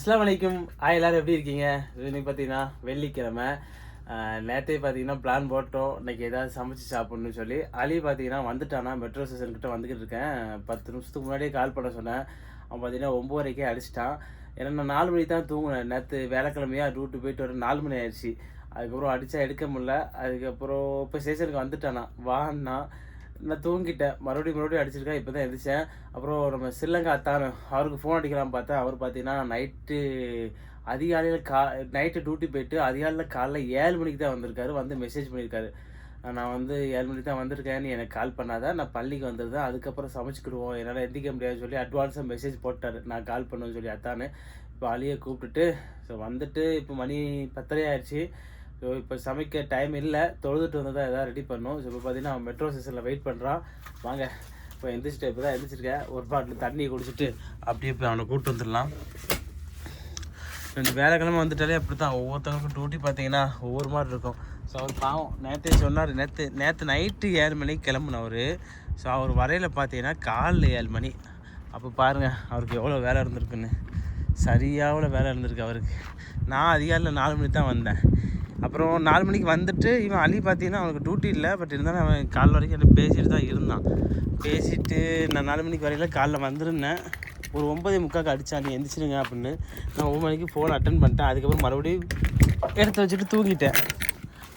அஸ்லாம் வலைக்கும் ஆ எல்லாரும் எப்படி இருக்கீங்க? இன்னைக்கு பார்த்தீங்கன்னா வெள்ளிக்கிழமை. நேற்றே பார்த்தீங்கன்னா பிளான் போட்டோம். இன்னைக்கு ஏதாவது சமைச்சு சாப்பிட்ணும்னு சொல்லி. அலி பார்த்தீங்கன்னா வந்துட்டானா. மெட்ரோ ஸ்டேஷன் கிட்ட வந்துக்கிட்டு இருக்கேன். பத்து நிமிஷத்துக்கு முன்னாடியே கால் பண்ண சொன்னேன். அவன் பார்த்தீங்கன்னா ஒம்பது அடிச்சிட்டான். ஏன்னா நான் நாலு மணிக்கு தான் தூங்கினேன். நேற்று வேலைக்கிழமையாக ரூட்டு போயிட்டு வர நாலு மணி ஆயிடுச்சு. அதுக்கப்புறம் அடித்தா எடுக்க முடில அதுக்கப்புறம் இப்போ ஸ்டேஷனுக்கு வந்துட்டானா. வான்னா நான் தூங்கிட்டேன். மறுபடியும் மறுபடியும் அடிச்சிருக்கேன். இப்போ தான் எந்திரிச்சேன். அப்புறம் நம்ம ஸ்ரீலங்கா அத்தான் அவருக்கு ஃபோன் அடிக்கலாம் பார்த்தேன். அவர் பார்த்தீங்கன்னா நைட்டு அதிகாலையில் கா நைட்டு டியூட்டி போயிட்டு அதிகாலையில் காலைல ஏழு மணிக்கு தான் வந்திருக்காரு. வந்து மெசேஜ் பண்ணியிருக்காரு. நான் வந்து ஏழு மணிக்கு தான் வந்திருக்கேன்னு எனக்கு கால் பண்ணாதான் நான் பள்ளிக்கு வந்துருந்தேன் அதுக்கப்புறம் சமைச்சிக்கிடுவோம். என்னால் எந்திக்க முடியாதுன்னு சொல்லி அட்வான்ஸாக மெசேஜ் போட்டார். நான் கால் பண்ணுவேன்னு சொல்லி அத்தானு. இப்போ அழியை கூப்பிட்டுட்டு ஸோ வந்துட்டு இப்போ மணி பத்தரை ஆயிடுச்சு. ஸோ இப்போ சமைக்க டைம் இல்லை. தொழுதுட்டு வந்து தான் எதாவது ரெடி பண்ணணும். ஸோ இப்போ பார்த்தீங்கன்னா அவன் மெட்ரோ ஸ்டேஷனில் வெயிட் பண்ணுறான் வாங்க இப்போ எந்திரிச்சிட்டு இப்போ தான் எந்திரிச்சிருக்கேன். ஒரு பாட்டில் தண்ணி குடிச்சிட்டு அப்படியே போய் அவனை கூப்பிட்டு வந்துடலாம். ரெண்டு வேலைக்கிழமை வந்துட்டாலே அப்படி தான் ஒவ்வொருத்தவங்களுக்கும் டியூட்டி பார்த்தீங்கன்னா ஒவ்வொரு மாதிரி இருக்கும். ஸோ அவர் பாவம் நேற்றே சொன்னார். நேற்று நேற்று நைட்டு ஏழு மணிக்கு கிளம்புனவர் ஸோ அவர் வரையில் பார்த்தீங்கன்னா காலைல ஏழு மணி. அப்போ பாருங்கள் அவருக்கு எவ்வளோ வேலை இருந்திருக்குன்னு. சரியாவில் வேலை இருந்திருக்கு அவருக்கு. நான் அதிகாலையில் நாலு மணிக்கு தான் வந்தேன். அப்புறம் நாலு மணிக்கு வந்துட்டு இவன் அலி பார்த்தீங்கன்னா அவனுக்கு டியூட்டி இல்லை பட் இருந்தாலும் அவன் காலைல வரைக்கும் என்கிட்ட பேசிட்டு தான் இருந்தான். பேசிட்டு நான் நாலு மணிக்கு வரையில காலைல வந்திருந்தேன். ஒரு ஒம்பதே முக்காக்கு அடித்தான் நீ எந்திரிச்சிருங்க அப்படின்னு. நான் ஒம்பது மணிக்கு ஃபோன் அட்டன் பண்ணிட்டேன். அதுக்கப்புறம் மறுபடியும் எடுத்து வச்சுட்டு தூங்கிட்டேன்.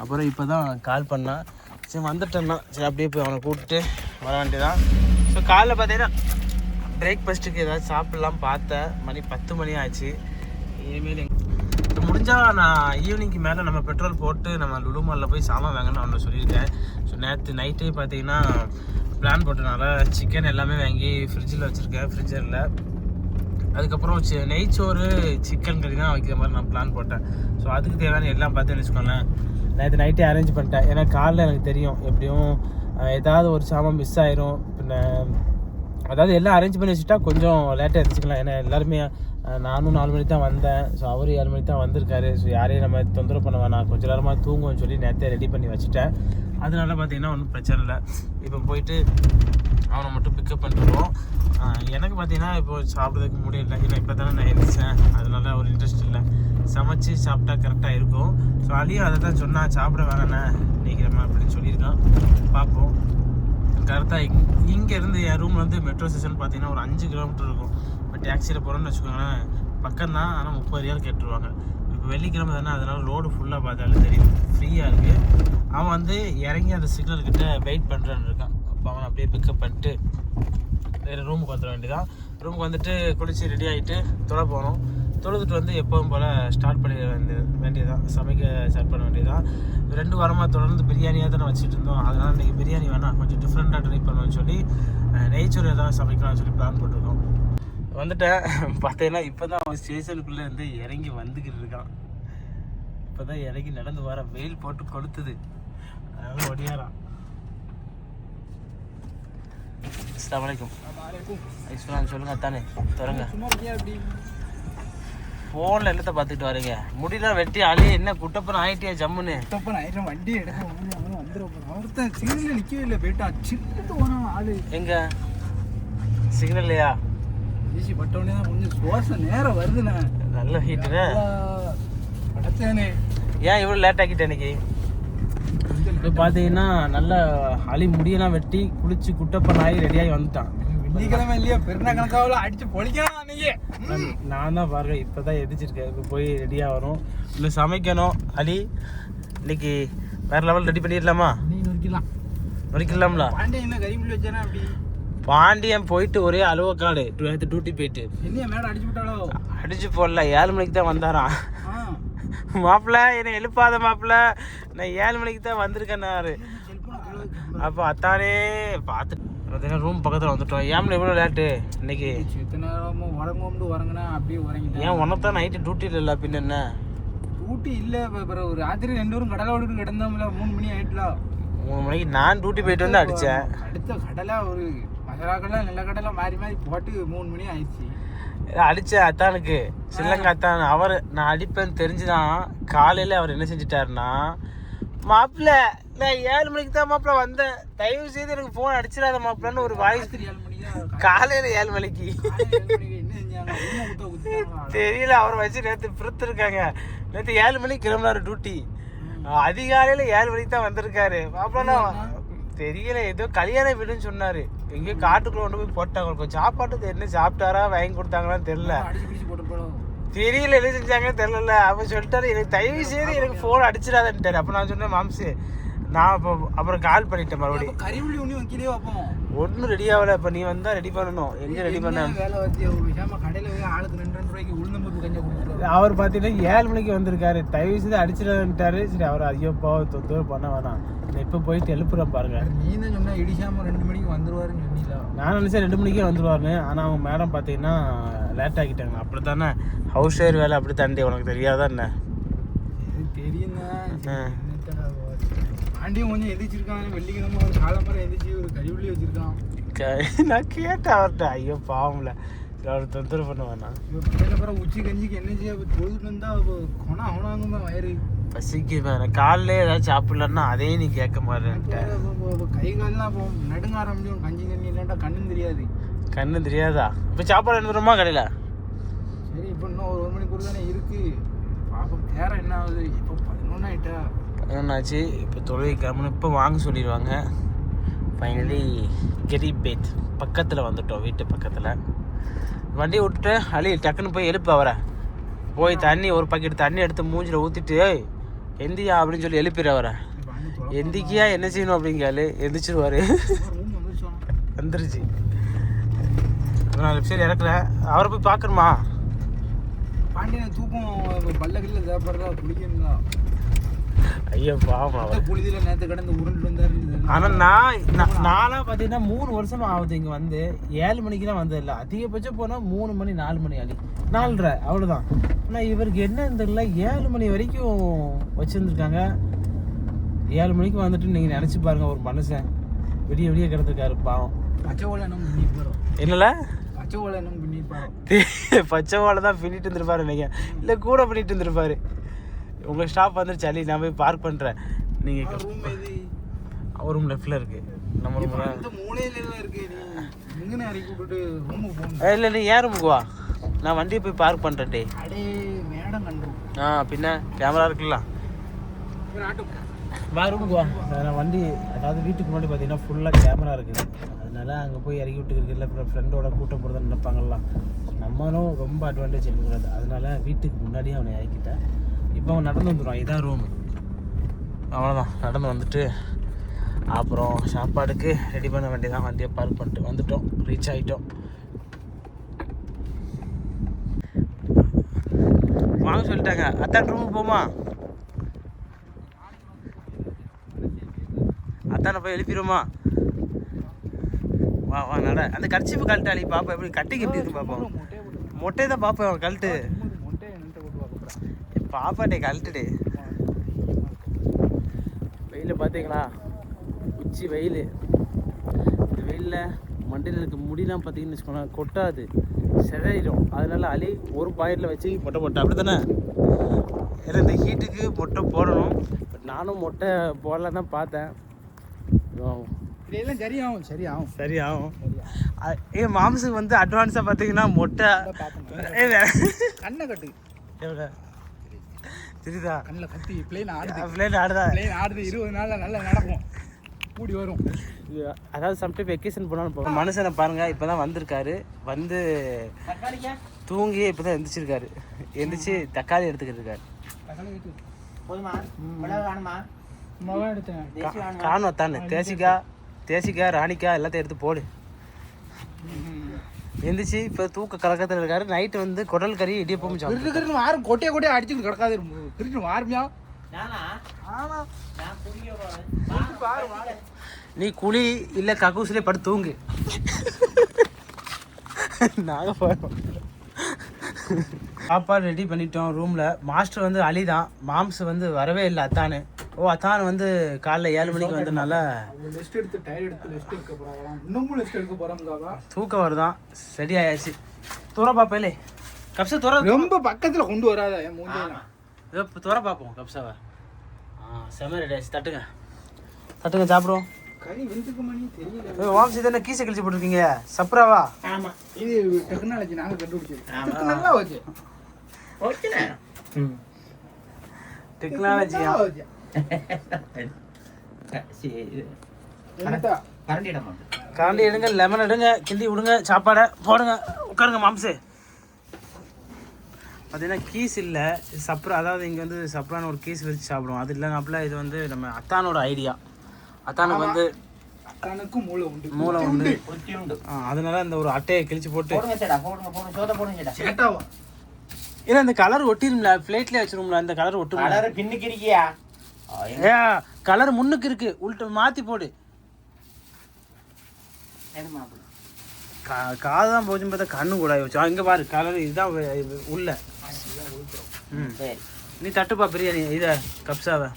அப்புறம் இப்போ தான் கால் பண்ணான் சரி வந்துட்டேன்னா. சரி அப்படியே போய் அவனை கூப்பிட்டு வர வேண்டியதான் ஸோ காலைல பார்த்தீங்கன்னா பிரேக்ஃபாஸ்ட்டுக்கு ஏதாவது சாப்பிட்லாம் பார்த்தேன். மணி பத்து மணி ஆச்சு. இனிமேல் எங்க- நான் ஈவினிங்க்கு மேலே நம்ம பெட்ரோல் போட்டு நம்ம லுலு மாலில் போய் சாமான் வாங்கணும்னு ஒன்று சொல்லியிருக்கேன். ஸோ நேற்று நைட்டே பார்த்தீங்கன்னா பிளான் போட்டனால சிக்கன் எல்லாமே வாங்கி ஃப்ரிட்ஜில் வச்சுருக்கேன். ஃப்ரிட்ஜரில் அதுக்கப்புறம் சி- நெய்ச்சோறு சிக்கன் கறி தான் வைக்கிற மாதிரி நான் பிளான் போட்டேன். ஸோ அதுக்கு தேவையான எல்லாம் பார்த்து வச்சுக்கோங்களேன். நேற்று நைட்டே அரேஞ்ச் பண்ணிட்டேன். ஏன்னா காலைல எனக்கு தெரியும் எப்படியும் ஏதாவது ஒரு சாமான் மிஸ் ஆயிரும். பின்ன அதாவது எல்லாம் அரேஞ்ச் பண்ணி வச்சுட்டா கொஞ்சம் லேட்டாக எரிஞ்சிக்கலாம் ஏன்னா எல்லாருமே நானும் நாலு மணிக்கு தான் வந்தேன். ஸோ அவர் ஏழு மணிக்கு தான் வந்திருக்காரு. ஸோ யாரையும் நம்ம தொந்தரவு பண்ண வேணாம். கொஞ்சம் நேரமாக தூங்குவோம்னு சொல்லி நேரத்தை ரெடி பண்ணி வச்சுட்டேன். அதனால பார்த்தீங்கன்னா ஒன்றும் பிரச்சனை இல்லை. இப்போ போயிட்டு அவனை மட்டும் பிக்கப் பண்ணிடுவோம். எனக்கு பார்த்தீங்கன்னா இப்போ சாப்பிட்றதுக்கு முடியல ஏன்னா இப்போ தானே நான் எழுந்திரிச்சேன் அதனால ஒரு இன்ட்ரெஸ்ட் இல்லை. சமைச்சு சாப்பிட்டா கரெக்டாக இருக்கும். ஸோ அலியும் அதை தான் சொன்னால் சாப்பிட வேணாண்ணே. நீக்கிறமா அப்படின்னு சொல்லியிருக்கான். பார்ப்போம். கரெக்டாக இங்கேருந்து என் ரூம்லேருந்து வந்து மெட்ரோ ஸ்டேஷன் பார்த்தீங்கன்னா ஒரு அஞ்சு கிலோமீட்டர் இருக்கும். டாக்ஸியில் போகிறோன்னு வச்சுக்கோங்களேன். பக்கம் தான் ஆனால் முப்பது ரியால் கேட்டுருவாங்க. இப்போ வெள்ளிக்கிழமை தானே அதனால லோடு ஃபுல்லாக பார்த்தாலும் தெரியும். ஃப்ரீயாக இருக்குது அவன் வந்து இறங்கி அந்த சிக்னல் கிட்ட வெயிட் பண்ணுறான்னு இருக்கான். அப்போ அவனை அப்படியே பிக்கப் பண்ணிட்டு வேறு ரூமுக்கு வந்துட வேண்டியதான் ரூமுக்கு வந்துட்டு குளித்து ரெடி ஆகிட்டு தொலை போகணும் தொழுதுட்டு வந்து எப்பவும் போல் ஸ்டார்ட் பண்ணிட வேண்டியது வேண்டியதான் சமைக்க ஸ்டார்ட் பண்ண வேண்டியதான் ரெண்டு வாரமாக தொடர்ந்து பிரியாணியாக தானே வச்சுட்டு இருந்தோம். அதனால் இன்றைக்கி பிரியாணி வேணாம். கொஞ்சம் டிஃப்ரெண்ட்டாக ட்ரை பண்ணணும்னு சொல்லி நெய்ச்சோறு ஏதாவது சமைக்கலாம்னு சொல்லி பிளான் போட்டிருக்கோம். வந்துட்டேன் பார்த்தீங்கன்னா இப்போ தான் அவன் ஸ்டேஷனுக்குள்ளே இருந்து இறங்கி வந்துக்கிட்டு இருக்கான். இப்போ தான் இறங்கி நடந்து வர வெயில் போட்டு கொளுத்துது அதனால ஒடியாரான் அஸ்லாம் வலைக்கும் சொல்லுங்க தானே தொடங்க. ஃபோனில் என்னத்தை பார்த்துட்டு வரீங்க? முடியெல்லாம் வெட்டி அழிய என்ன குட்டப்பன் ஆயிட்டியா ஜம்முன்னு? அப்ப நான் வண்டி எடுக்க வந்துடும் ஒருத்தன் சிக்னல்ல நிக்கவே இல்லை போயிட்டான். போனான் ஆளு. எங்க? சிக்னல்லையா ஈசி பட்டவனே தான் கொஞ்சம் சுவாசம் நேரம் வருதுண்ணே. நல்ல ஹீட்டுண்ணே படத்தேனே ஏன் இவ்வளோ லேட் ஆக்கிட்ட இன்னைக்கு? இப்போ பார்த்தீங்கன்னா நல்ல அழி முடியெல்லாம் வெட்டி குளிச்சு குட்டப்பன் ஆகி ரெடியாகி வந்துட்டான். வெள்ளிக்கிழமை இல்லையா? பெருநா கணக்காவில் அடிச்சு பொழிக்கணும் அன்னைக்கு. நான் தான் பாருங்க இப்போ தான் எதிர்ச்சிருக்கேன் இப்போ போய் ரெடியாக வரும் இல்லை சமைக்கணும். அலி இன்னைக்கு வேற லெவல் ரெடி பண்ணிடலாமா? நீ நொறுக்கலாம் வரைக்கலாம்ல பாண்டியன் என்ன கறிமுள்ளி வச்சானா அப்படி? பாண்டியன் போயிட்டு ஒரே அலுவக்காடு நேற்று டியூட்டி போயிட்டு. அடிச்சு போடல. ஏழு மணிக்கு தான் வந்தாராம். மாப்பிள்ள என்னை எழுப்பாத மாப்பிள்ள. நான் ஏழு மணிக்கு தான் வந்திருக்கேன்னாரு. அப்போ அத்தானே பார்த்து பார்த்தீங்கன்னா ரூம் பக்கத்தில் வந்துட்டோம். ஏன் இவ்வளோ லேட்டு இன்னைக்கு நேரமும் உறங்கோம்னு உறங்கினா அப்படியே உறங்கிட்டேன். ஏன் உனத்தான் நைட்டு டியூட்டியில் இல்லை பின்ன என்ன? ஊட்டி இல்ல இப்ப ஒரு ராத்திரி ரெண்டு பேரும் கடலை ஓடிட்டு கிடந்தோம்ல மூணு மணி ஆயிட்டுல. மூணு மணிக்கு நான் டியூட்டி போயிட்டு வந்து அடித்தேன் அடுத்த கடலை ஒரு மசாலா கடலை நல்ல கடலை மாறி மாறி போட்டு மூணு மணி ஆயிடுச்சு. அடிச்சேன் அத்தானுக்கு சில்லங்க அத்தான். அவர் நான் அடிப்பேன்னு தெரிஞ்சுதான் காலையில் அவர் என்ன செஞ்சிட்டாருன்னா மாப்பிள்ள நான் ஏழு மணிக்கு தான் மாப்பிள்ள வந்தேன். தயவு செய்து எனக்கு ஃபோன் அடிச்சிடாத மாப்பிள்ளன்னு ஒரு வாய்ஸ் காலையில் ஏழு மணிக்கு தெரியல அவர் வச்சு நேற்று பிரித்துருக்காங்க நேற்று ஏழு மணிக்கு கிளம்பினாரு டியூட்டி அதிகாலையில் ஏழு மணிக்கு தான் வந்திருக்காரு. அப்புறம் தெரியல ஏதோ கல்யாண வீடுன்னு சொன்னாரு. எங்கேயோ காட்டுக்குள்ள கொண்டு போய் போட்டாங்க. கொஞ்சம் சாப்பாட்டுக்கு என்ன சாப்பிட்டாரா வாங்கி கொடுத்தாங்களான்னு தெரியல. தெரியல என்ன செஞ்சாங்கன்னு தெரியல அவன் சொல்லிட்டாரு எனக்கு தயவு செய்து எனக்கு ஃபோன் அடிச்சிடாதன்ட்டாரு. அப்போ நான் சொன்னேன் மாம்சு நான் இப்போ அப்புறம் கால் பண்ணிட்டேன் மறுபடியும். கறி உள்ளி ஒண்ணு வைக்கலையே வைப்போம் ஒன்றும் ரெடி ஆகல. இப்போ நீ வந்தா ரெடி பண்ணணும். எங்க ரெடி பண்ண? என்ன வேலை வச்சு விஷயமா கடையில போய் ஆளுக்கு ரெண்டு ரெண்டு ரூபாய்க்கு உளுந்தம்பருப்பு கஞ்சா கொடுத்துருவாங்க அவர் பார்த்தீங்கன்னா ஏழு மணிக்கு வந்திருக்காரு. தயவு செய்து அடிச்சிடான்ட்டாரு சரி அவர் ஐயோ போ தொந்தரவு பண்ண வேணாம். இப்போ போயிட்டு எழுப்புறேன் பாருங்க. நீ தான் சொன்னா இடிச்சாம ரெண்டு மணிக்கு வந்துருவாருன்னு சொன்னீங்களா? நான் நினச்சேன் ரெண்டு மணிக்கே வந்துருவாருன்னு. ஆனால் அவங்க மேடம் பார்த்தீங்கன்னா லேட் ஆக்கிட்டாங்க. அப்படி தானே ஹவுஸ் ஒயர் வேலை அப்படி தாண்டி உனக்கு தெரியாதா என்ன? தெரியும். ஆண்டியும் கொஞ்சம் எந்திரிச்சிருக்கான். வெள்ளிக்கிழமை ஒரு காலம்பரம் எந்திரிச்சு ஒரு கறி உள்ளி வச்சிருக்கான். நான் கேட்டேன் அவர்கிட்ட ஐயோ பாவம்ல. அவர் தொந்தரவு பண்ண வேணாம் உச்சி கஞ்சிக்கு என்ன செய்ய தொழுதுட்டு இருந்தா கொணா அவனாங்குமா வயிறு. பசிக்கு வேணாம் காலையில ஏதாச்சும் சாப்பிடலன்னா அதையும் நீ கேட்க மாட்டேன்ட்ட கை கால்லாம் நடுங்க ஆரம்பிச்சோம் கஞ்சி தண்ணி இல்லாட்டா கண்ணும் தெரியாது. கண்ணு தெரியாதா? இப்போ சாப்பாடு எடுத்துருமா கடையில்? சரி இப்போ இன்னும் ஒரு ஒரு மணிக்கூட தானே இருக்கு. பாப்போம் நேரம் என்ன ஆகுது? இப்போ பதினொன்று ஆயிட்டா? என்னாச்சு இப்போ தொழில் கிளம்பணும். இப்போ வாங்க சொல்லிடுவாங்க. ஃபைனலி கெரி பேத் பக்கத்தில் வந்துட்டோம். வீட்டு பக்கத்தில். வண்டியை விட்டுட்டு அழி டக்குன்னு போய் எழுப்பு அவரை. போய் தண்ணி ஒரு பக்கெட் தண்ணி எடுத்து மூஞ்சில் ஊற்றிட்டு "ஏய், எந்தியா அப்படின்னு சொல்லி எழுப்பிடு வர எந்திக்கியா என்ன செய்யணும் அப்படிங்காலு எந்திரிச்சிருவாரு. வந்துருச்சு. நான் லெஃப்ட் சைடு இறக்கல. அவரை போய் பார்க்கணுமா? பாண்டியன் தூக்கம் இப்போ பல்ல கில்ல தேவைப்படுறா குளிக்கணுங்களா ஐயோ பாவம் அவர் புழுதியில நேற்று கடந்து உருண்டு வந்தாரு ஆனால் நான் நான்- நான்லாம் பார்த்தீங்கன்னா மூணு வருஷம் ஆகுது இங்கே வந்து. ஏழு மணிக்கெலாம் வந்தது இல்லை. அதிகபட்சம் போனால் மூணு மணி நாலு மணி அடி நாலரை அவ்வளோதான் ஆனால் இவருக்கு என்னன்னு தெரியல. ஏழு மணி வரைக்கும் வச்சுருந்துருக்காங்க. ஏழு மணிக்கு வந்துட்டு நீங்கள் நினச்சி பாருங்க ஒரு மனுஷன். விடிய விடிய கிடந்திருக்காரு பாவம். பச்சை ஓலை பண்ணிட்டு போறோம். என்னல? பச்சை ஓலை என்ன பண்ணிட்டு பச்சை வாழை தான் பின்னிட்டு இருந்திருப்பாரு நினைக்கிறேன் இல்லை கூட பண்ணிட்டு இருந்திருப்பாரு. உங்கள் ஸ்டாப் வந்துருச்சு அலி. நான் போய் பார்க் பண்ணுறேன் நீங்கள் அவர் ரூம் லெஃப்டில் இருக்குது நம்ம ரூம் இல்லை நீ ஏன் ரூமுக்கு வா? நான் வண்டியை போய் பார்க் பண்ணுறேன் டே அடே மேடம் கண்டோம் ஆ பின்ன கேமரா இருக்குல்ல வா ரூமுக்கு வா. நான் வண்டி அதாவது வீட்டுக்கு முன்னாடி பார்த்தீங்கன்னா ஃபுல்லாக கேமரா இருக்குது. அதனால அங்கே போய் இறக்கி விட்டுருக்கு இல்லை அப்புறம் ஃப்ரெண்டோட கூட்டம் போடுறதுன்னு நினைப்பாங்கல்லாம் நம்மளும் ரொம்ப அட்வான்டேஜ் எடுக்கக்கூடாது அதனால வீட்டுக்கு முன்னாடியே அவனை இறக்கிட்டேன். இப்போ அவன் நடந்து வந்துடுவான் இதான் ரூமு அவ்வளோதான் நடந்து வந்துட்டு அப்புறம் சாப்பாடுக்கு ரெடி பண்ண வேண்டியதான் வண்டியை பார்க் பண்ணிட்டு வந்துட்டோம். ரீச் ஆகிட்டோம் வாங்க சொல்லிட்டாங்க. அத்தான் ரூமுக்கு போமா? அத்தானை போய் எழுப்பிடுமா வா வா நட. அந்த கர்ச்சிப்பு கழட்டாளி பாப்பா எப்படி கட்டிக்கு எப்படி இருக்கு போட்டு மொட்டை தான் பாப்பேன் கழட்டு. பாப்பாட்டே கழட்டுடே வெயில் பார்த்தீங்களா உச்சி வெயில். இந்த வெயிலில் மண்டையில் இருக்க முடியெல்லாம் பார்த்தீங்கன்னு வச்சுக்கோங்களேன் கொட்டாது. செதறிடும். அதனால அலி ஒரு பாயிண்டில் வச்சு மொட்டை போட்டேன் அப்படி தானே ஏன்னா இந்த ஹீட்டுக்கு மொட்டை போடணும். பட் நானும் மொட்டை போடலாம் தான் பார்த்தேன். இதெல்லாம் சரியாகும். சரியாகும். சரி ஆகும் அ- ஏ மாம்சுக்கு வந்து அட்வான்ஸாக பார்த்தீங்கன்னா மொட்டை கண்ணை கட்டு. எவ்வளோ? தெரியுதா? கண்ணில் கத்தி பிளேன் ஆடுது. பிளேன் ஆடுதா? பிளேன் ஆடுது. இருபது நாள்ல நல்லா நடக்கும். கூடி வரும். இது அதாவது சம்டைம் வெக்கேஷன் போனாலும் போகும். மனுஷனை பாருங்க இப்போ தான் வந்திருக்காரு. வந்து தூங்கி இப்போ தான் எந்திரிச்சிருக்காரு. எந்திரிச்சு தக்காளி எடுத்துக்கிட்டு இருக்காரு. காணும்? தானே. தேசிக்காய் தேசிக்காய் ராணிக்காய் எல்லாத்தையும் எடுத்து போடு. எந்திரிச்சு இப்போ தூக்க கலக்கத்தில் இருக்காரு. நைட்டு வந்து குடல் கறி இடியப்பம் சாப்பிட்டு வாரம் கொட்டையை கொட்டையை அடிச்சுட்டு கிடக்காது. கிருட்டு வாரமியா. நீ குழி இல்லை கக்கூசிலே படுத்து தூங்கு. நாங்கள் போகிறோம் சாப்பாடு ரெடி பண்ணிட்டோம் ரூமில் மாஸ்டர் வந்து அலி தான் மாம்ஸ் வந்து வரவே இல்லை அத்தானு. ஓ அத்தான் வந்து காலைல ஏழு மணிக்கு வந்தனால ரெஸ்ட் எடுத்து டயர் எடுத்து ரெஸ்ட் எடுக்க போறாங்க இன்னமும் ரெஸ்ட் எடுக்க போறாங்க தூக்கம் வருதான் சரி ஆயாச்சு துற பாப்பேலே. கப்சா துற ரொம்ப பக்கத்துல கொண்டு வராத என் இப்போ துற பார்ப்போம் கப்சாவை. ஆ செம ரெடி ஆச்சு. தட்டுங்க. தட்டுங்க சாப்பிடுவோம். கறி வெந்துக்குமானே தெரியல. வாம்சி தானே கீசை கழிச்சு போட்டிருக்கீங்க. சப்ராவா? ஆமா. இது டெக்னாலஜி நாங்க கண்டுபிடிச்சது நல்லா வச்சு ஓகே டெக்னாலஜியா? கரண்டி எடுங்க லெமன் எடுங்க கிண்டி விடுங்க சாப்பாடை போடுங்க. உட்காருங்க மாம்சு. பார்த்தீங்கன்னா கீஸ் இல்லை. சப்ரா அதாவது இங்கே வந்து சப்ரான்னு ஒரு கீஸ் வச்சு சாப்பிடுவோம். அது இல்லைனாப்புல இது வந்து நம்ம அத்தானோட ஐடியா அத்தானுக்கு வந்து அத்தானுக்கும் மூளை உண்டு. மூளை உண்டு. அதனால இந்த ஒரு அட்டையை கிழிச்சு போட்டு ஏன்னா இந்த கலர் ஒட்டிரும்ல பிளேட்ல வச்சிரும்ல இந்த கலர் ஒட்டும் கலர் பின்னுக்கு இருக்கியா ஏ கலர் முன்னுக்கு இருக்கு. உள்ட்ட மாத்தி போடு. கா- காது தான் போச்சுன்னு பார்த்தா கண்ணு கூட வச்சு இங்க பாரு கலர் இதுதான் உள்ள. ம். நீ தட்டுப்பா பிரியாணி இதை கப்ஸாவை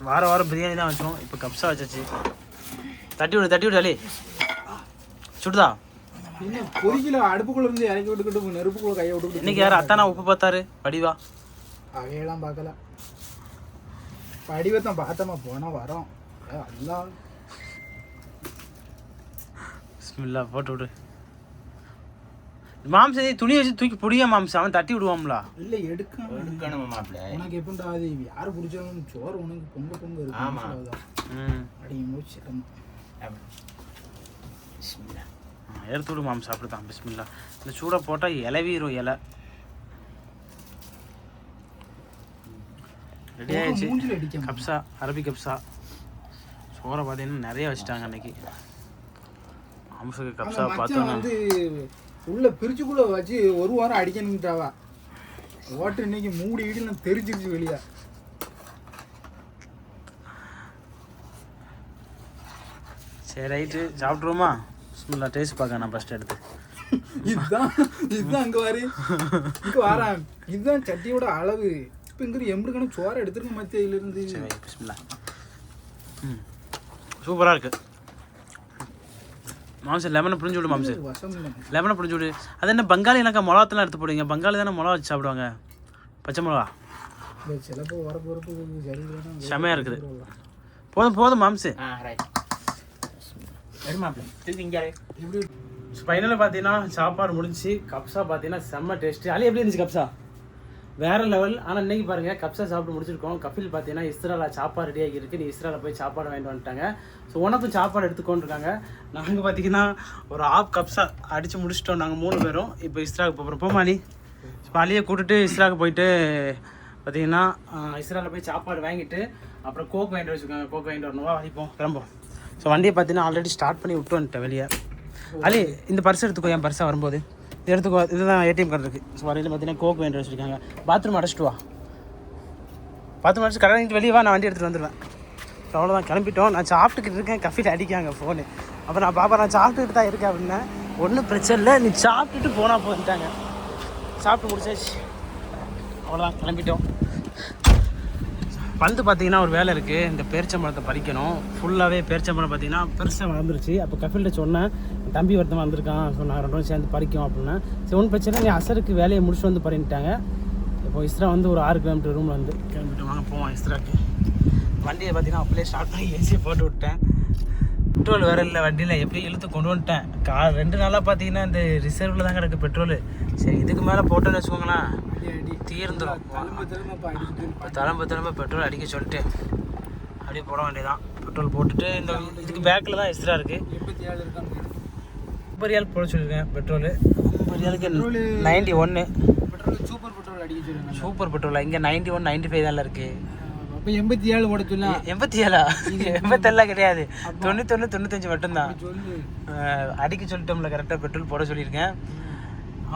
வார வாரம் பிரியாணி தான் வச்சோம். இப்போ கப்ஸா வச்சாச்சு. தட்டி விடு தட்டி விடு அலி. சுடுதா? பொறிக்கல. அடுப்புக்குள்ள இருந்து இறக்கி விட்டுக்கிட்டு நெருப்புக்குள்ள கையை விட்டுக்கிட்டு இன்னைக்கு யார் அத்தானா உப்பு பார்த்தாரு? வடிவா? அவையெல்லாம் பார்க்கல. படிவத்தான் பார்த்தமா போனா வரோம். எல்லாம் பிஸ்மில்லா போட்டு விடு. மாம்சம் துணி வச்சு தூக்கி புடிய மாம்சம் அவன் தட்டி விடுவான்ல. இல்ல எடுக்க எடுக்கணும் மாப்பிள்ள உனக்கு எப்பண்டா அது? யாரு பிடிச்சாலும் சோறு உனக்கு பொங்க பொங்க இருக்கு. ஆமா. அடியும் போது. ஆ, எடுத்து விடு மாம்சம் அப்படிதான் பிஸ்மில்லா இந்த சூடை போட்டால் இலவீரும் இலை. ரெடி அடிக்க கப்ஸா அரபி கப்ஸா சோறை பார்த்தீங்கன்னா நிறைய வச்சுட்டாங்க அன்னைக்கு. அம்சுக்கு கப்ஸா பார்த்தோன்னா. வந்து உள்ள பிரிச்சுக்குள்ள வச்சு ஒரு வாரம் அடிக்கணும்ட்டாவா ஓட்டு இன்னைக்கு மூடி இடி தெரிச்சிருச்சு வெளியே. சரி ரைட்டு சாப்பிட்ருவோமா பிஸ்மில்லா டேஸ்ட் பார்க்க நான் ஃபஸ்ட் எடுத்து. இதுதான் இதுதான் அங்க வாரு. இங்க வாரான். இதுதான் சட்டியோட அளவு. இப்ப இங்க எம்புடுக்கான சோறு எடுத்துருக்க மத்தியில இருந்து சரி வை, பிஸ்மில்லா. ம். சூப்பராக இருக்கு. மாம்சம் லெமனை புரிஞ்சு விடு இல்லை. லெமனை புரிஞ்சு விடு. அது என்ன பங்காளி எனக்கு மிளகாத்தெல்லாம் எடுத்து போடுவீங்க? பங்காளி தானே மிளகா வச்சு சாப்பிடுவாங்க? பச்சை மிளகா? செமையாக இருக்குது. போதும் போதும் மாம்சு. ஃபைனலாக பார்த்தீங்கன்னா சாப்பாடு முடிஞ்சு கப்ஸா பார்த்தீங்கன்னா செம்ம டேஸ்ட்டு அலி எப்படி இருந்துச்சு கப்ஸா வேற லெவல் ஆனால் இன்னைக்கு பாருங்க கப்ஸா சாப்பிட்டு முடிச்சிருக்கோம். கபில் பார்த்தீங்கன்னா இஸ்ரால சாப்பாடு ரெடியாகி இருக்கு நீ இஸ்ரால போய் சாப்பாடு வாங்கிட்டு வந்துட்டாங்க. ஸோ உனக்கும் சாப்பாடு எடுத்துக்கொண்டு இருக்காங்க. நாங்கள் பார்த்தீங்கன்னா ஒரு ஆப் கப்ஸா அடித்து முடிச்சிட்டோம். நாங்கள் மூணு பேரும். இப்போ இஸ்ராக்கு போகிறோம் போமா அலி இப்போ அலியை கூட்டிட்டு இஸ்ராக்கு போயிட்டு பார்த்தீங்கன்னா இஸ்ரால போய் சாப்பாடு வாங்கிட்டு அப்புறம் கோக் வாங்கிட்டு வச்சுருக்காங்க கோக் வாங்கிட்டு வரணுவா இப்போ கிளம்போம் ஸோ வண்டியை பார்த்தீங்கன்னா ஆல்ரெடி ஸ்டார்ட் பண்ணி விட்டு வந்துட்டேன் வெளியே. அலி இந்த பர்ஸ் எடுத்துக்கோ. என் பர்ஸாக வரும்போது. எடுத்துக்கோ இதுதான் ஏடிஎம் கார்டு இருக்குது ஸோ வரையில் பார்த்தீங்கன்னா கோக் வாங்கிட்டு வச்சுருக்காங்க. பாத்ரூம் அடைச்சிட்டு வா. பாத்ரூம் அடைச்சு கடை வெளியே வா நான் வண்டி எடுத்துகிட்டு வந்துடுவேன் ஸோ அவ்வளோதான் கிளம்பிட்டோம். நான் சாப்பிட்டுக்கிட்டு இருக்கேன். கஃபியில் அடிக்காங்க ஃபோனு அப்போ நான் பாப்பா நான் சாப்பிட்டுக்கிட்டு தான் இருக்கேன் அப்படின்னா. ஒன்றும் பிரச்சனை இல்லை. நீ சாப்பிட்டுட்டு போனால் போயிட்டாங்க சாப்பிட்டு முடிச்சாச்சு. அவ்வளோதான் கிளம்பிட்டோம். வந்து பார்த்தீங்கன்னா ஒரு வேலை இருக்குது இந்த பேரிச்சம்பழத்தை பறிக்கணும். ஃபுல்லாகவே பேரிச்சம்பழம் பார்த்தீங்கன்னா பெருசாக வளர்ந்துருச்சு. அப்போ கபில்கிட்ட சொன்னேன் தம்பி ஒருத்தன் வந்திருக்கான். ஸோ நான் ரெண்டு பேரும் சேர்ந்து பறிக்கும் அப்படின்னா. சரி ஒன்றும் பிரச்சனை நீ அசருக்கு வேலையை முடிச்சுட்டு வந்து பண்ணிட்டாங்க இப்போ இஸ்ரா வந்து ஒரு ஆறு கிலோமீட்டர் ரூமில் வந்து. கிளம்பிட்டு வாங்க போவோம் இஸ்ராக்கு. வண்டியை பார்த்தீங்கன்னா அப்படியே ஸ்டார்ட் பண்ணி ஏசியை போட்டு விட்டேன். பெட்ரோல் வேற இல்லை வண்டியில் எப்படி இழுத்து கொண்டு வந்துட்டேன். கா ரெண்டு நாளாக பார்த்தீங்கன்னா இந்த ரிசர்வில் தான் கிடக்கு பெட்ரோல் சரி இதுக்கு மேலே போட்டோன்னு வச்சுக்கோங்களேன். தீர்ந்துடும் திரும்ப திரும்ப பெட்ரோல் அடிக்க சொல்லிட்டு அப்படியே போட வேண்டியதான் பெட்ரோல் போட்டுட்டு இந்த இதுக்கு பேக்கில் தான் எக்ஸ்ட்ரா இருக்குது எண்பத்தி ஏழு இருக்காங்க ஐம்பது ரியால் போட சொல்லியிருக்கேன் பெட்ரோலு ஐம்பது ரியாலுக்கு பெட்ரோலு நைன்டி ஒன்று பெட்ரோல் சூப்பர் பெட்ரோல் அடிக்க சொல்லுங்க சூப்பர் பெட்ரோல் இங்கே நைன்டி ஒன் நைன்டி ஃபைவ் தான் இருக்குது அப்போ எண்பத்தி ஏழு ஓட சொல்ல எண்பத்தி ஏழா எண்பத்தெல்லாம் கிடையாது. தொண்ணூத்தொன்று தொண்ணூத்தஞ்சு மட்டும்தான். அடிக்க சொல்லிட்டோம்ல கரெக்டாக பெட்ரோல் போட சொல்லியிருக்கேன்.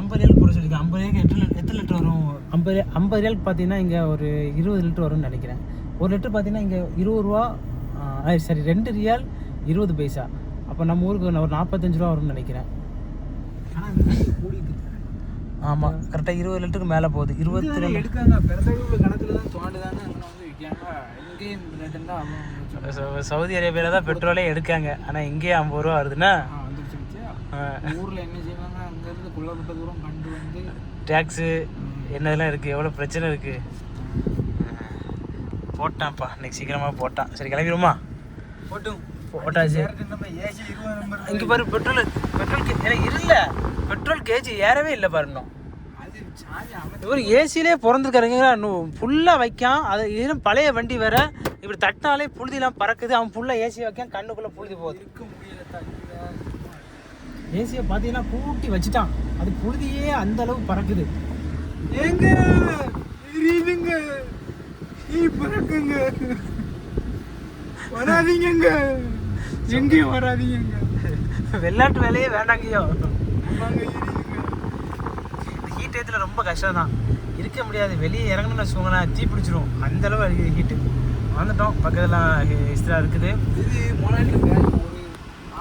ஐம்பது ரியால் போட சொல்லியிருக்கேன் ஐம்பது ரியாலுக்கு எட்டு லிட்டர் எத்தனை லிட்டர் வரும். ஐம்பது ஐம்பது ரியாலுக்கு பார்த்தீங்கன்னா இங்கே ஒரு இருபது லிட்டர் வரும்னு நினைக்கிறேன். ஒரு லிட்டர் பார்த்தீங்கன்னா இங்கே இருபது ரூபா சரி ரெண்டு ரியால் இருபது பைசா. அப்போ நம்ம ஊருக்கு ஒரு நாற்பத்தஞ்சு ரூபா வரும்னு நினைக்கிறேன். ஆமாம் கரெக்டாக இருபது லிட்டருக்கு மேலே போகுது. இருபத்தி ரெண்டு. எடுக்காங்க. கணக்கில் தான் தோண்டுதானே வந்து விற்காங்க சவுதி அரேபியாவில் தான் பெட்ரோலே எடுக்காங்க. ஆனால் இங்கேயே ஐம்பது ரூபா வருதுன்னா? ஊரில் என்ன செய்வாங்க? குள்ளப்பட்ட தூரம் கண்டு வந்து டேக்ஸு என்னதெல்லாம் இருக்குது எவ்வளோ பிரச்சனை இருக்குது போட்டான்ப்பா. இன்னைக்கு சீக்கிரமாக போட்டான். சரி கிளம்பிடுமா போட்டும். போட்டாச்சு. இங்கே பாரு பெட்ரோல் பெட்ரோல் எனக்கு இல்லை. பெட்ரோல் கேஜி ஏறவே இல்லை பாரு இவர் ஏசிலே பிறந்திருக்காருங்க இன்னும் ஃபுல்லாக வைக்கான். அது இன்னும் பழைய வண்டி வேற. இப்படி தட்டினாலே புழுதிலாம் பறக்குது. அவன் ஃபுல்லாக ஏசி வைக்கான். கண்ணுக்குள்ளே புழுதி போகுது. இருக்க முடியல ஏசியை பார்த்தீங்கன்னா கூட்டி வச்சுட்டான். அது புழுதியே அந்த அளவு பறக்குது. எங்க எரியுதுங்க. நீ பிறக்குங்க. வராதீங்கங்க. எங்கேயும் வராதீங்கங்க. வெள்ளாட்டு வேலையே வேண்டாங்கய்யோ. ஹீட் ஏத்தில் ரொம்ப கஷ்டம் தான் இருக்க முடியாது. வெளியே இறங்கணும்னு வச்சுக்கோங்களேன் தீ பிடிச்சிரும். அந்த அளவு இருக்குது ஹீட்டு வந்துட்டோம் பக்கத்தில் இஸ்ரா இருக்குது. இது மொனாட்டில்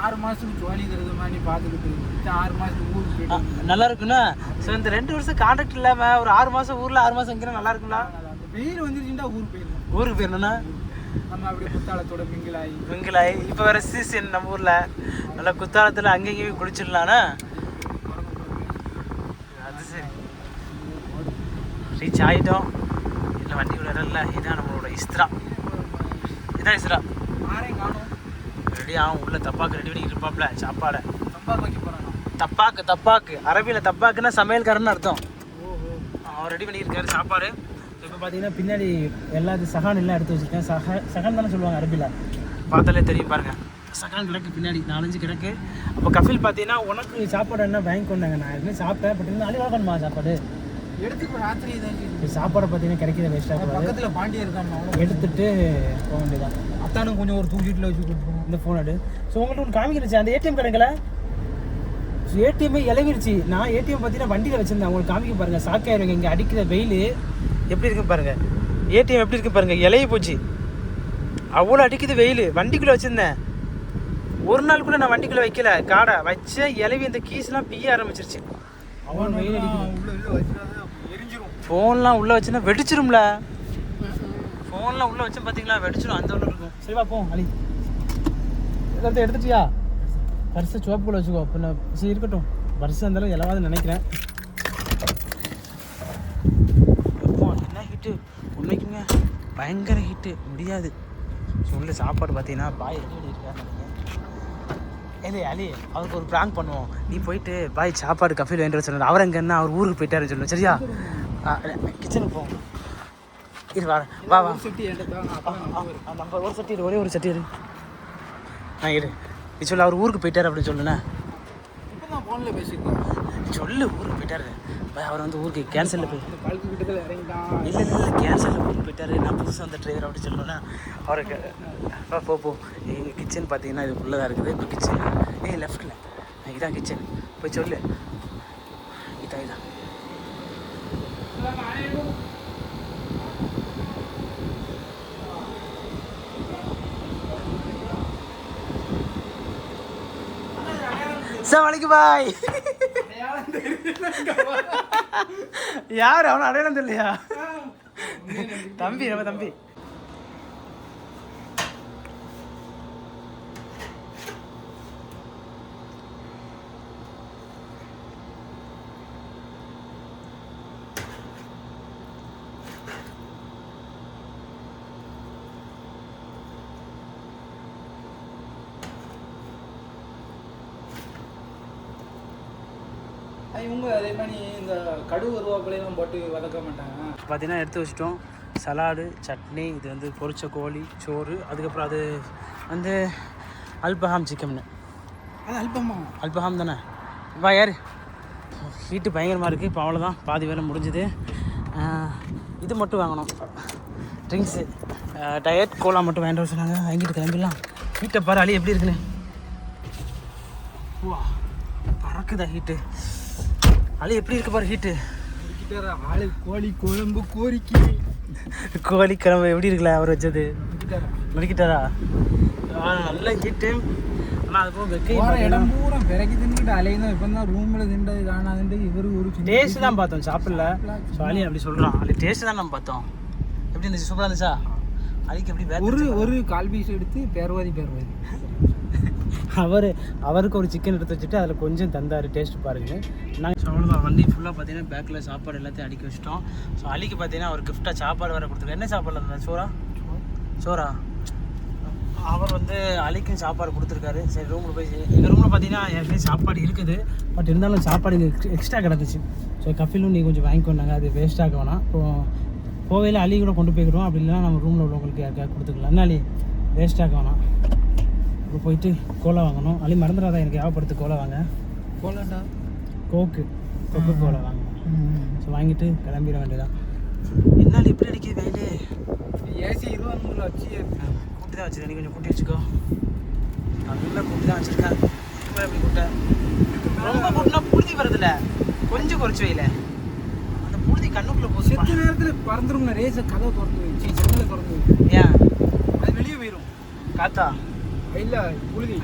ஆறு மாதத்துக்கு ஜோலி தருது மாதிரி பார்த்துக்கிட்டு ஆறு மாதத்துக்கு ஊருக்கு நல்லா இருக்குண்ணா. ஸோ இந்த ரெண்டு வருஷம் கான்ட்ராக்ட் இல்லாமல் ஒரு ஆறு மாதம் ஊரில் ஆறு மாதம் இங்கே நல்லா அந்த வெயில் வந்துருச்சுட்டா ஊருக்கு போயிடணும் ஊருக்கு போயிடணும்னா நம்ம அப்படியே புத்தாளத்தோட மிங்கிலாகி மிங்கிலாய். இப்போ வேறு சீசன் நம்ம ஊரில். நல்லா குத்தாலத்தில் அங்கேயும் குளிச்சிடலாண்ணா அது சரி. ரீச் ஆகிட்டோம் இல்லை வண்டி கூட இல்லை இதான் நம்மளோட இஸ்ரா. இதான் இஸ்ரா. ஆரையும் காணும். ரெடி ஆகும். உள்ள தப்பாக்கு ரெடி பண்ணி இருப்பாப்ல சாப்பாடை. தப்பா வைக்க போகிறாங்க தப்பாக்கு தப்பாக்கு. அரபியில் தப்பாக்குன்னா சமையல்காரன்னு அர்த்தம். அவர் ரெடி பண்ணியிருக்காரு சாப்பாடு. இப்போ பார்த்தீங்கன்னா பின்னாடி எல்லாத்தையும் சகான் எல்லாம் எடுத்து வச்சிருக்கேன் சக சகான் தானே சொல்லுவாங்க அரபியில். பார்த்தாலே தெரியும் பாருங்க. சகான் கிடக்கு பின்னாடி நாலஞ்சு கிடக்கு. அப்போ கஃபில் பார்த்தீங்கன்னா உனக்கு சாப்பாடு என்ன வாங்கி கொண்டாங்க நான் எதுவுமே சாப்பிட்டேன் பட் இருந்தாலும் அழி வளர்க்கணுமா சாப்பாடு? எடுத்து இப்போ ராத்திரி தான் சாப்பாடை பார்த்தீங்கன்னா கிடைக்கிற வேஸ்ட்டாக பக்கத்தில் பாண்டியா இருக்கான் எடுத்துட்டு போக வேண்டியதான் அத்தானும் கொஞ்சம் ஒரு தூக்கிட்டில் வச்சு கொடுப்போம் இந்த ஃபோன் எடு. ஸோ உங்கள்கிட்ட ஒன்று காமிக்கிருச்சு அந்த ஏடிஎம் கிடைக்கல ஏடிஎம்மே இலவிருச்சு நான் ஏடிஎம் பார்த்தீங்கன்னா வண்டியில் வச்சிருந்தேன். உங்களுக்கு காமிக்க பாருங்க. சாக்காயிருங்க இங்கே அடிக்கிற வெயில். எப்படி இருக்கு பாருங்க. ஏடிஎம் எப்படி இருக்கு பாருங்க. இலைய போச்சு. அவ்வளோ அடிக்குது வெயில். வண்டிக்குள்ளே வச்சிருந்தேன். ஒரு நாள் கூட நான் வண்டிக்குள்ளே வைக்கல. காடை. வச்ச இலவி இந்த கீஸ்லாம் பிய ஆரம்பிச்சிருச்சு. அவ்வளோ வெயில் அடிக்குது உள்ள உள்ள வச்சுடாத எரிஞ்சிரும் ஃபோன்லாம் உள்ளே வச்சுன்னா வெடிச்சிரும்ல. ஃபோன்லாம் உள்ளே வச்சு பார்த்தீங்களா வெடிச்சிடும் அந்த ஒன்று இருக்கும். சரி வா போம் அலி எடுத்து எடுத்துட்டியா? பர்ஸை சோப்புக்குள்ள வச்சுக்கோ. நான் சரி இருக்கட்டும். பர்ஸ் இருந்தாலும் எல்லாவது நினைக்கிறேன். என்ன ஹீட்டு உண்மைக்குங்க பயங்கர ஹீட்டு முடியாது. சொல்லு சாப்பாடு பார்த்தீங்கன்னா பாய் ரெடி பண்ணியிருக்காரு ஏலே அலி அவருக்கு ஒரு ப்ராங்க் பண்ணுவோம். நீ போயிட்டு பாய் சாப்பாடு கஃபீல் வேண்டிய சொன்னார். அவர் எங்க என்ன? அவர் ஊருக்கு போயிட்டாருன்னு சொல்லணும் சரியா? கிச்சனுக்கு போவோம் இரு வா வா. வா செட்டி நம்ம ஒரு சட்டி ஒரே ஒரு சட்டி இரு. ஆ இரு. நீ சொல்லு அவர் ஊருக்கு போயிட்டார் அப்படின்னு சொல்லுண்ணே. இப்போ தான் ஃபோனில் பேசியிருக்கேன் சொல்லு ஊருக்கு போயிட்டாரு. பாய் அவர் வந்து ஊருக்கு கேன்சலில் போய் பழுக்கு கிட்டத்தில் இறங்கிட்டான். இல்லை இல்லை கேன்சலில் ஊருக்கு போயிட்டாரு. நான் புதுசாக வந்த டிரைவர் அப்படி சொல்லணும்னா அவருக்கு போ போ எங்கள் கிச்சன் பார்த்தீங்கன்னா இது உள்ளதாக இருக்குது. இப்போ கிச்சன் ஏய் லெஃப்ட்டில் இதான் கிச்சன் போய் சொல்லு. இதான் இதான். சமாளிக்கு பாய். யார்? அவன் அடையாளம் தெரியலையா? தம்பி நம்ம தம்பி. இவங்க அதே மாதிரி இந்த கடுகு உருவாக்குலையெல்லாம் போட்டு வதக்க மாட்டாங்க. பார்த்தீங்கன்னா எடுத்து வச்சிட்டோம். சலாடு சட்னி இது வந்து பொரிச்ச கோழி சோறு அதுக்கப்புறம் அது வந்து அல்பஹாம் சிக்கன்னு. அது அல்பமா? அல்பஹாம் தானே? வா யார் ஹீட்டு பயங்கரமாக இருக்குது இப்போ அவ்வளோதான் பாதி வேலை முடிஞ்சுது. இது மட்டும் வாங்கணும். ட்ரிங்க்ஸு டயட் கோலா மட்டும் வேண்டாம் சொன்னாங்க. வாங்கிட்டு கிளம்பிடலாம். ஹீட்டை பாரு அலி எப்படி இருக்குன்னு. வா பறக்குதா ஹீட்டு அலி எப்படி இருக்கு பாரு ஹீட்டு ஆளு கோழி குழம்பு கோரிக்கை. கோழி கிழம்பு எப்படி இருக்குல்ல அவர் வச்சது? ஆ, நல்ல ஹீட்டு ஆனால் அது போக வெக்கை போகிற இடம் பூரா பிறக்கி தின்னுக்கிட்டு அலையும் இப்போ தான் ரூமில் திண்டது காணாதுன்ட்டு இவரு ஒரு டேஸ்ட் தான் பார்த்தோம் சாப்பிடல. அலி அப்படி சொல்கிறான் அலி டேஸ்ட் தான் நம்ம பார்த்தோம். எப்படி இருந்துச்சு? சூப்பராக இருந்துச்சா? அலிக்கு எப்படி ஒரு ஒரு கால் பீஸ் எடுத்து பேர்வாதி பேர்வாதி அவர் அவருக்கு ஒரு சிக்கன் எடுத்து வச்சுட்டு அதில் கொஞ்சம் தந்தார். டேஸ்ட் பாருங்க. நாங்கள் அவ்வளோதான் வண்டி ஃபுல்லாக பார்த்தீங்கன்னா பேக்கில் சாப்பாடு எல்லாத்தையும் அடிக்க வச்சிட்டோம். ஸோ அலிக்கு பார்த்தீங்கன்னா அவர் கிஃப்ட்டாக சாப்பாடு வேறு கொடுத்துருக்கோம் என்ன சாப்பாடு இருந்தது சோறா? சோறா? அவர் வந்து அலிக்கும் சாப்பாடு கொடுத்துருக்காரு. சரி ரூமில் போய் எங்கள் ரூமில் பார்த்தீங்கன்னா ஏற்கனவே சாப்பாடு இருக்குது. பட் இருந்தாலும் சாப்பாடு இங்கே எக்ஸ்ட்ரா கிடந்துச்சு. ஸோ கஃபிலும் நீ கொஞ்சம் வாங்கிக்கொண்டாங்க அது வேஸ்ட் ஆக வேணாம். இப்போ போவையில் அலி கூட கொண்டு போய்க்கிடுவோம். அப்படி இல்லைன்னா நம்ம ரூமில் உள்ளவங்களுக்கு யாருக்காவது கொடுத்துக்கலாம். என்ன அலி? வேஸ்ட் ஆக வேணாம். இப்போ போயிட்டு கோலா வாங்கணும். அலி மறந்துடாத எனக்கு ஞாபகப்படுத்து கோலா வாங்க. போலாண்டா கோக்கு. கொக்கு கோலா வாங்கணும் ஸோ வாங்கிட்டு கிளம்பிட வேண்டியதான் என்னால் இப்படி அடிக்குது வெயிலே ஏசி இருபது மூணு வச்சு கூட்டி தான் வச்சிருக்கேன். நீ கொஞ்சம் கூட்டி வச்சுக்கோ. நல்லா கூட்டி தான் வச்சிருக்கேன். இப்போ எப்படி கூட்ட ரொம்ப கூட்டினா புழுதி வருதுல்ல கொஞ்சம் குறைச்சி வையில. அந்த புழுதி கண்ணுக்குள்ள போச்சு செத்த நேரத்தில் பறந்துருங்க ரேச கதவை திறந்து வச்சு ஜன்னலை திறந்து. ஏன்? அது வெளியே போயிடும் காத்தா? இல்லை புழுதி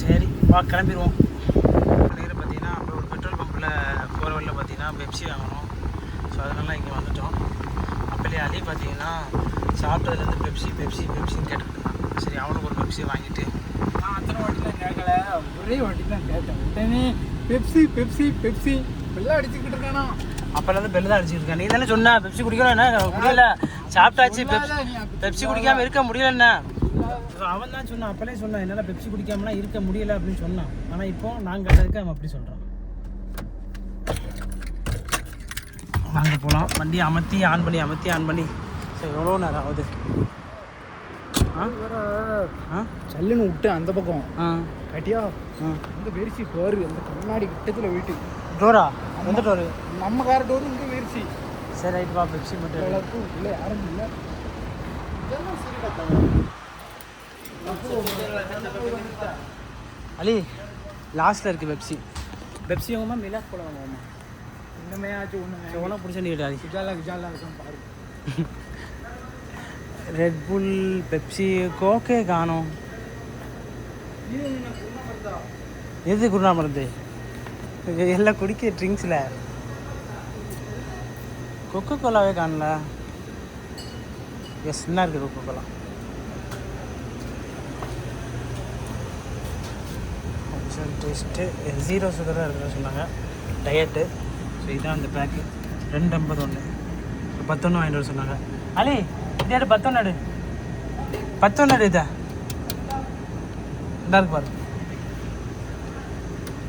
சரி வா கிளம்பிடுவோம் நேரம் பார்த்தீங்கன்னா அப்புறம் ஒரு பெட்ரோல் பம்பில் போகிற வழியில் பார்த்தீங்கன்னா பெப்சி வாங்கணும். ஸோ அதனால இங்கே வந்துட்டோம். அப்போலே அலி பார்த்தீங்கன்னா சாப்பிட்டதுலேருந்து பெப்சி பெப்சி பெப்சின்னு கேட்டுட்டு இருந்தான் சரி அவனுக்கு ஒரு பெப்சி வாங்கிட்டு. நான் அத்தனை வாட்டிலாம் கேட்கல ஒரே வாட்டி தான் கேட்டேன். உடனே பெப்சி பெப்சி பெப்சி எல்லாம் அடிச்சுக்கிட்டு இருக்கானா? அப்போலேருந்து பெல்லு தான் அடிச்சுட்டு நீ தானே சொன்ன பெப்சி குடிக்கணும் என்ன? முடியல சாப்பிட்டாச்சு பெப்சி சொல்லாத நீ அப்படி பெப்சி குடிக்காம இருக்க முடியல என்ன? அவன் தான் சொன்னான் அப்போலே சொன்னான் என்னால் பெப்சி குடிக்காமலாம் இருக்க முடியல அப்படின்னு சொன்னான். ஆனால் இப்போ நான் கேட்டதுக்கு அவன் அப்படி சொல்கிறான் வாங்க போகலாம் வண்டி அமர்த்தி ஆன் பண்ணி அமர்த்தி ஆன் பண்ணி. சரி எவ்வளோ நேரம் ஆகுது? ஆ? சல்லுன்னு விட்டு அந்த பக்கம். ஆ. கட்டியா? ஆ. இந்த வெரிசி பாரு அந்த கண்ணாடி கிட்டத்தில் வீட்டு டோரா? எந்த டோரு? நம்ம கார டோர் இங்கே வெரிசி. சரி ரைட் வா பெப்சி மட்டும் இல்லை யாரும் இல்லை. அலி லாஸ்ட்டில் இருக்குது பெப்சி பெப்சி வாங்குமா மிலாஸ் போல வாங்குவோமா இன்னமே ஆச்சு ஒன்றுமே உனக்கு பிடிச்ச நீ அலி விஜாலா விஜாலா இருக்கும் பாரு. ரெட் புல் பெப்சி கோக்கே காணோம். எது குருணா மருந்து? எல்லாம் குடிக்க ட்ரிங்க்ஸில் கொக்கோ கோலாவே காணல. எஸ் என்ன இருக்குது கொக்கோ கோலா டேஸ்ட்டு. ஜீரோ சுகராக இருக்குன்னு சொன்னாங்க. டயட்டு ஸோ இதான் அந்த பேக்கு ரெண்டு ஐம்பது ஒன்று பத்தொன்று வாங்கிட்டு வர சொன்னாங்க. அலி இதே பத்தொன்று எடு பத்தொன்று எடு இதை? இந்த இருக்கு பாரு.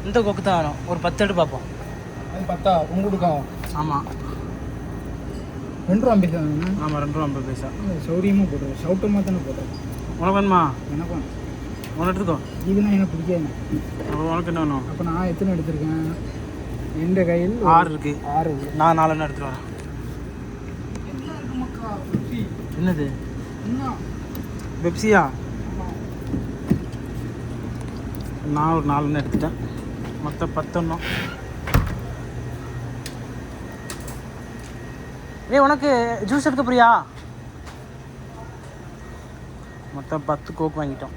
இந்த கொக்கு தான் வேணும் ஒரு பத்து எடு பார்ப்போம். பத்தா? உங்களுக்கு? ஆமாம் ரெண்டு ரூபா பேசுவாங்க ஆமாம் ரெண்டு ரூபா ஐம்பது பைசா. சௌரியமாக போட்டுருவோம். சவுட்டமாக தானே போட்டோம் உனக்கு வேணுமா? எனக்கும் உனக்கு எடுத்துக்கோ இதுனா எனக்கு பிடிக்காது. அப்புறம் உனக்கு என்ன வேணும்? அப்போ நான் எத்தனை எடுத்திருக்கேன்? எந்த கையில்? ஆறு இருக்கு. ஆறு நான் நாலு எண்ணெய் எடுத்துட்டு வரேன்? என்னது? பெப்சியா? நான் ஒரு நாலு எண்ணெய் எடுத்துட்டேன். மொத்தம் பத்தொன்னும் ஏய் உனக்கு ஜூஸ் எடுக்க போறியா? மொத்தம் பத்து கோக் வாங்கிட்டோம்.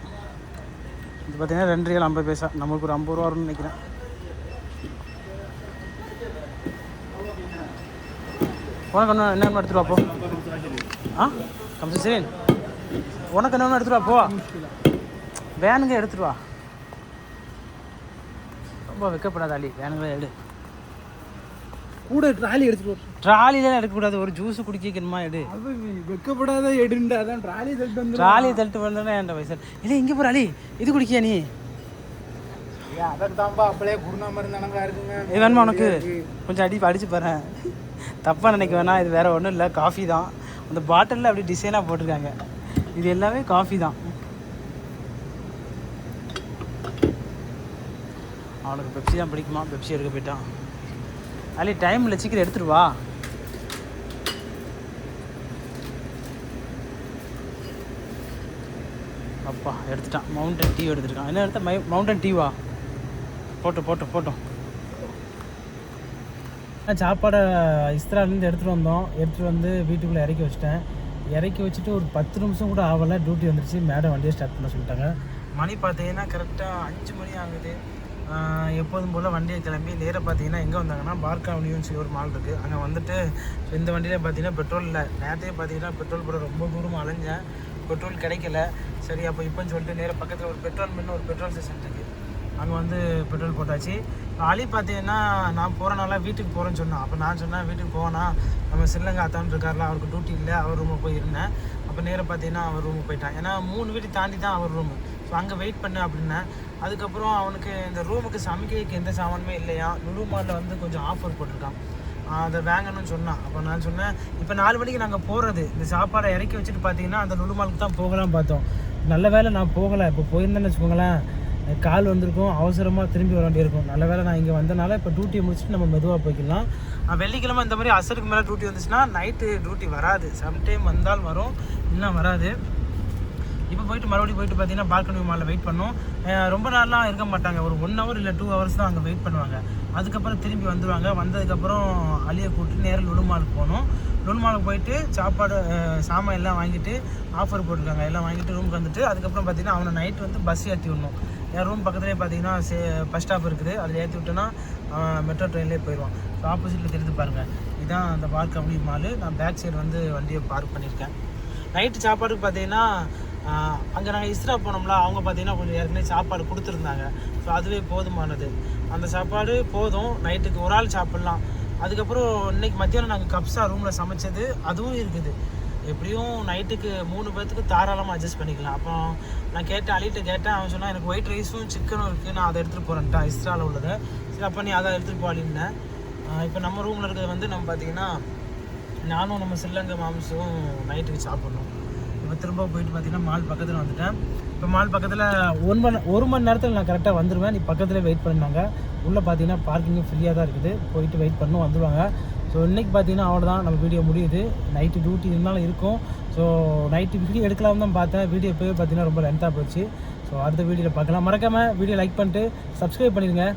இது பார்த்தீங்கன்னா ரெண்டு ரியல் ஐம்பது பைசா. நம்மளுக்கு ஒரு ஐம்பது ரூபா வரும்னு நினைக்கிறேன். உனக்கு என்ன என்ன எடுத்துட்டு போ. ஆ? கம்சி சரி உனக்கு என்ன எடுத்துட்டு வா போ. வேனுங்க எடுத்துட்டு வா. ரொம்ப வைக்கப்படாத அலி வேனுங்களே எடு. கூட ட்ராலி எடுத்துட்டு ட்ராலிலாம் எடுக்கக்கூடாது. ஒரு ஜூஸ் குடிக்கணுமா எடு. அது வெக்கப்படாத எடுண்டு அதான் ட்ராலி தள்ளிட்டு வந்து ட்ராலி தள்ளிட்டு வந்தோன்னா என் வயசு இல்லை இங்கே போகிற அலி இது குடிக்கியா நீ? அதற்கு தான்ப்பா அப்படியே குருணா மருந்து அணங்கா இருக்குங்க. இது வேணுமா உனக்கு? கொஞ்சம் அடி அடிச்சு பாரு. தப்பாக நினைக்க வேணாம் இது வேற ஒன்றும் இல்லை காஃபி தான். அந்த பாட்டிலில் அப்படி டிசைனாக போட்டிருக்காங்க. இது எல்லாமே காஃபி தான். அவனுக்கு பெப்சி தான் பிடிக்குமா? பெப்சி எடுக்க போயிட்டான். அலி டைம் இல்லை சீக்கிரம் எடுத்துட்டு வா. அப்பா எடுத்துட்டான். மவுண்டன் டீ எடுத்துருக்கான். என்ன எடுத்த? மவுண்டன் டீவா போட்டோம் போட்டோம் போட்டோம் சாப்பாடை இஸ்ராலேருந்து எடுத்துகிட்டு வந்தோம். எடுத்துகிட்டு வந்து வீட்டுக்குள்ளே இறக்கி வச்சிட்டேன். இறக்கி வச்சுட்டு ஒரு பத்து நிமிஷம் கூட ஆகலை. டியூட்டி வந்துருச்சு. மேடம் வண்டியை ஸ்டார்ட் பண்ண சொல்லிட்டாங்க. மணி பார்த்தீங்கன்னா கரெக்டாக அஞ்சு மணி ஆகுது. எப்போதும் போல் வண்டியை கிளம்பி நேராக பார்த்தீங்கன்னா எங்கே வந்தாங்கன்னா பார்க் அவனியூன்னு சொல்லி ஒரு மால் இருக்குது அங்கே வந்துட்டு இந்த வண்டியில் பார்த்தீங்கன்னா பெட்ரோல் இல்லை. நேரத்தையே பார்த்தீங்கன்னா பெட்ரோல் போட ரொம்ப தூரம் அலைஞ்சேன் பெட்ரோல் கிடைக்கல. சரி அப்போ இப்போன்னு சொல்லிட்டு நேராக பக்கத்தில் ஒரு பெட்ரோல் மின்னு ஒரு பெட்ரோல் ஸ்டேஷன் இருக்குது அங்கே வந்து பெட்ரோல் போட்டாச்சு. அலி பார்த்தீங்கன்னா நான் போகிறனால வீட்டுக்கு போகிறேன்னு சொன்னான். அப்போ நான் சொன்னேன் வீட்டுக்கு போனால் நம்ம ஸ்ரீலங்கா அத்தான் இருக்கார்ல அவருக்கு டியூட்டி இல்லை அவர் ரூமில் போய் இருந்தேன். அப்போ நேராக பார்த்தீங்கன்னா அவர் ரூமுக்கு போயிட்டான். ஏன்னா மூணு வீட்டு தாண்டி தான் அவர் ரூமு ஸோ அங்கே வெயிட் பண்ணு அப்படின்னேன் அதுக்கப்புறம் அவனுக்கு இந்த ரூமுக்கு சமைக்கிறதுக்கு எந்த சாமானுமே இல்லையா? லுலு மாலில் வந்து கொஞ்சம் ஆஃபர் போட்டிருக்கான். அதை வாங்கணும்னு சொன்னான். அப்போ நான் சொன்னேன் இப்போ நாலு மணிக்கு நாங்கள் போகிறது இந்த சாப்பாடை இறக்கி வச்சுட்டு பார்த்தீங்கன்னா அந்த லுலு மாலுக்கு தான் போகலாம் பார்த்தோம். நல்ல வேளை நான் போகலை. இப்போ போயிருந்தேன்னு வச்சுக்கோங்களேன் கால் வந்திருக்கும். அவசரமாக திரும்பி வர வேண்டியிருக்கும். நல்ல வேளை நான் இங்கே வந்தனால இப்போ டியூட்டியை முடிச்சுட்டு நம்ம மெதுவாக போய்க்கலாம். வெள்ளிக்கிழமை இந்த மாதிரி அசருக்கு மேலே டியூட்டி வந்துச்சுன்னா நைட்டு டியூட்டி வராது. சம்டைம் வந்தால் வரும் இல்லைனா வராது. இப்போ போயிட்டு மறுபடியும் போயிட்டு பார்த்தீங்கன்னா பால்கனி மாலில் வெயிட் பண்ணோம். ரொம்ப நாள்லாம் இருக்க மாட்டாங்க. ஒரு ஒன் ஹவர் இல்லை டூ ஹவர்ஸ் தான் அங்கே வெயிட் பண்ணுவாங்க. அதுக்கப்புறம் திரும்பி வந்துடுவாங்க வந்ததுக்கப்புறம் அலியை கூப்பிட்டு நேரில் லுலுமாலுக்கு போனோம். லுலுமாலுக்கு போயிட்டு சாப்பாடு சாமான் எல்லாம் வாங்கிட்டு ஆஃபர் போட்டிருக்காங்க. எல்லாம் வாங்கிட்டு ரூமுக்கு வந்துட்டு அதுக்கப்புறம் பார்த்தீங்கன்னா அவனை நைட் வந்து பஸ் ஏற்றி விடணும். என் ரூம் பக்கத்துலேயே பார்த்தீங்கன்னா சே பஸ் ஸ்டாப் இருக்குது. அதில் ஏற்றி விட்டோன்னா மெட்ரோ ட்ரெயின்லேயே போயிடுவான். ஸோ ஆப்போசிட்டில் தெரிஞ்சு பாருங்கள் இதுதான் அந்த பார்க் அப்படி மாலு நான் பேக் சைடு வந்து வண்டியை பார்க் பண்ணியிருக்கேன். நைட்டு சாப்பாடுக்கு பார்த்தீங்கன்னா அங்கே நாங்கள் இஸ்ரா போனோம்ல அவங்க பார்த்தீங்கன்னா கொஞ்சம் ஏற்கனவே சாப்பாடு கொடுத்துருந்தாங்க. ஸோ அதுவே போதுமானது. அந்த சாப்பாடு போதும். நைட்டுக்கு ஒரு ஆள் சாப்பிட்லாம். அதுக்கப்புறம் இன்னைக்கு மத்தியானம் நாங்கள் கப்ஸா ரூமில் சமைச்சது அதுவும் இருக்குது. எப்படியும் நைட்டுக்கு மூணு பேர்த்துக்கு தாராளமாக அட்ஜஸ்ட் பண்ணிக்கலாம். அப்போ நான் கேட்டேன் அலிகிட்ட கேட்டேன். அவன் சொன்னால் எனக்கு ஒயிட் ரைஸும் சிக்கனும் இருக்குது நான் அதை எடுத்துகிட்டு போகிறேன்ட்டா இஸ்ராவில் உள்ளதை. சரி அப்போ நீ அதை எடுத்துகிட்டு போ இப்போ நம்ம ரூமில் இருக்கிறது வந்து நம்ம பார்த்தீங்கன்னா நானும் நம்ம சில்லங்க மாம்ஸும் நைட்டுக்கு சாப்பிட்ணும். இப்போ திரும்ப போயிட்டு பார்த்தீங்கன்னா மால் பக்கத்தில் வந்துட்டேன். இப்போ மால் பக்கத்தில் ஒன் மணி ஒரு மணி நேரத்தில் நான் கரெக்டாக வந்துடுவேன் நீ பக்கத்தில் வெயிட் பண்ணாங்க உள்ளே பார்த்தீங்கன்னா பார்க்கிங்கும் ஃப்ரீயாக தான் இருக்குது. போயிட்டு வெயிட் பண்ணும் வந்துடுவாங்க ஸோ இன்றைக்கி பார்த்தீங்கன்னா அவ்வளோதான் நம்ம வீடியோ முடியுது. நைட்டு டியூட்டி இருந்தாலும் இருக்கும். ஸோ நைட்டு வீடியோ எடுக்கலாம்னு தான் பார்த்தேன். வீடியோ போய் பார்த்தீங்கன்னா ரொம்ப லென்த்தாக போச்சு. ஸோ அடுத்த வீடியோவில் பார்க்கலாம். மறக்காமல் வீடியோ லைக் பண்ணிட்டு சப்ஸ்கிரைப் பண்ணிடுங்க.